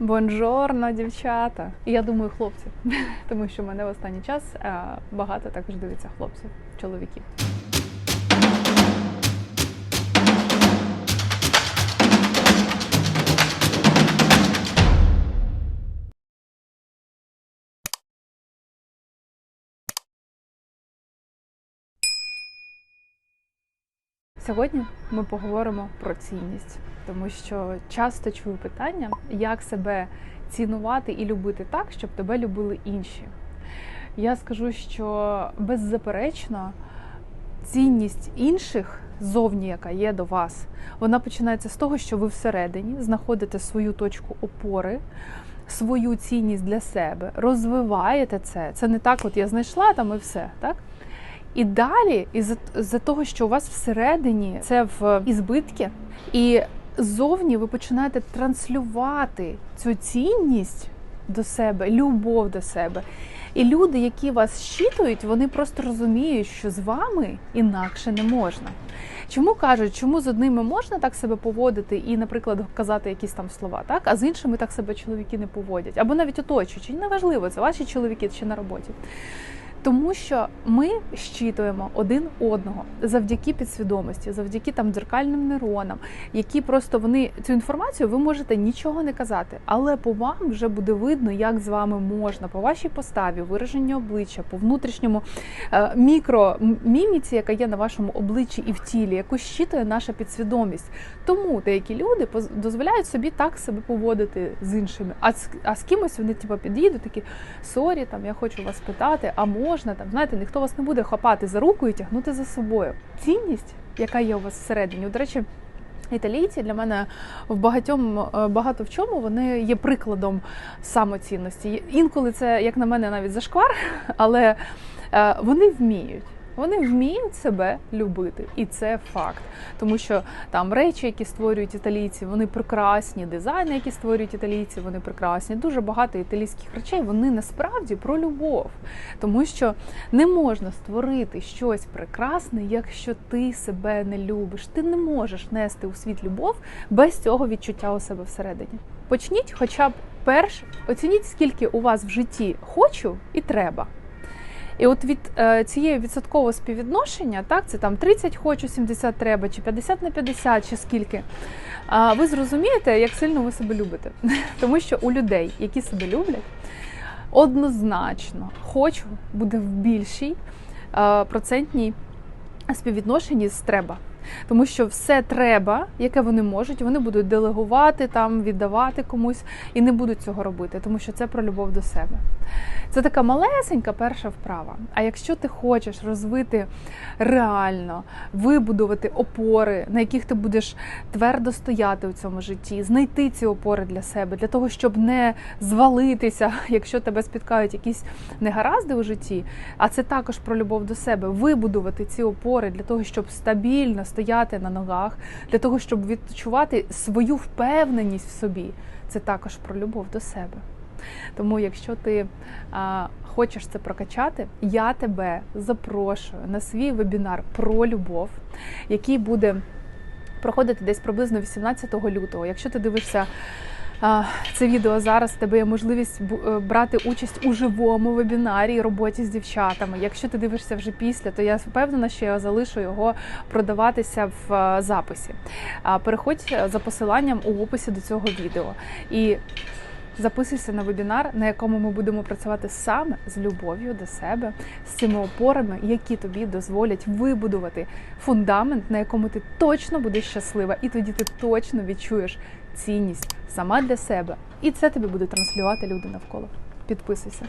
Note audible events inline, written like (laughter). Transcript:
Бонжорно, дівчата. Я думаю, хлопці, (laughs) тому що мене в останній час е, багато також дивиться хлопців, чоловіків. Сьогодні ми поговоримо про цінність, тому що часто чую питання, як себе цінувати і любити так, щоб тебе любили інші. Я скажу, що беззаперечно цінність інших зовні, яка є до вас, вона починається з того, що ви всередині знаходите свою точку опори. Свою цінність для себе, розвиваєте це. Це не так, от я знайшла там і все, так? І далі, із за того, що у вас всередині це в ізбитки, і ззовні ви починаєте транслювати цю цінність до себе, любов до себе. І люди, які вас щитують, вони просто розуміють, що з вами інакше не можна. Чому кажуть, чому з одними можна так себе поводити і, наприклад, казати якісь там слова, так а з іншими так себе чоловіки не поводять, або навіть оточуючи, неважливо, це ваші чоловіки чи на роботі. Тому що ми щитуємо один одного завдяки підсвідомості, завдяки там дзеркальним нейронам, які просто вони цю інформацію ви можете нічого не казати, але по вам вже буде видно, як з вами можна, по вашій поставі, вираженню обличчя, по внутрішньому е, мікроміміці, яка є на вашому обличчі і в тілі, яку щитує наша підсвідомість. Тому деякі люди дозволяють собі так себе поводити з іншими. А з, а з кимось вони типу, підійдуть, такі сорі, там я хочу вас питати, а можна там, знаєте, ніхто вас не буде хапати за руку і тягнути за собою. Цінність, яка є у вас всередині, до речі. Італійці для мене в багатьом е, багато в чому вони є прикладом самоцінності. Інколи це, як на мене, навіть зашквар, (laughs) але е, вони вміють. Вони вміють себе любити, і це факт. Тому що там речі, які створюють італійці, вони прекрасні. Дизайни, які створюють італійці, вони прекрасні. Дуже багато італійських речей вони насправді про любов, тому що не можна створити щось прекрасне, якщо ти себе не любиш. Ти не можеш нести у світ любов без цього відчуття у себе всередині. Почніть, хоча б перш оцініть, скільки у вас в житті хочу і треба. І от від е, цієї відсоткового співвідношення, так, це там 30 хочу, 70 треба, чи 50 на 50, чи скільки, ви зрозумієте, як сильно ви себе любите. (laughs) Тому що у людей, які себе люблять, однозначно хочу буде в більшій е, процентній співвідношенні з треба. Тому що все треба, яке вони можуть, вони будуть делегувати там, віддавати комусь і не будуть цього робити, тому що це про любов до себе. Це така малесенька перша вправа. А якщо ти хочеш розвити реально, вибудувати опори, на яких ти будеш твердо стояти у цьому житті, знайти ці опори для себе, для того, щоб не звалитися, (laughs) якщо тебе спіткають якісь негаразди у житті, а це також про любов до себе, вибудувати ці опори для того, щоб стабільно стояти на ногах, для того, щоб відчувати свою впевненість в собі. Це також про любов до себе. Тому, якщо ти а, хочеш це прокачати, я тебе запрошую на свій вебінар про любов, який буде проходити десь приблизно 18 лютого. Якщо ти дивишся це відео зараз, тебе є можливість е, брати участь у живому вебінарі і роботі з дівчатами. Якщо ти дивишся вже після, то я впевнена, що я залишу його продаватися в е, записі. Переходь е, за посиланням у описі до цього відео. І Записуйся на вебінар, на якому ми будемо працювати саме з любов'ю до себе, з цими опорами, які тобі дозволять вибудувати фундамент, на якому ти точно будеш щаслива, і тоді ти точно відчуєш цінність сама для себе. І це тобі будуть транслювати люди навколо. Підписуйся.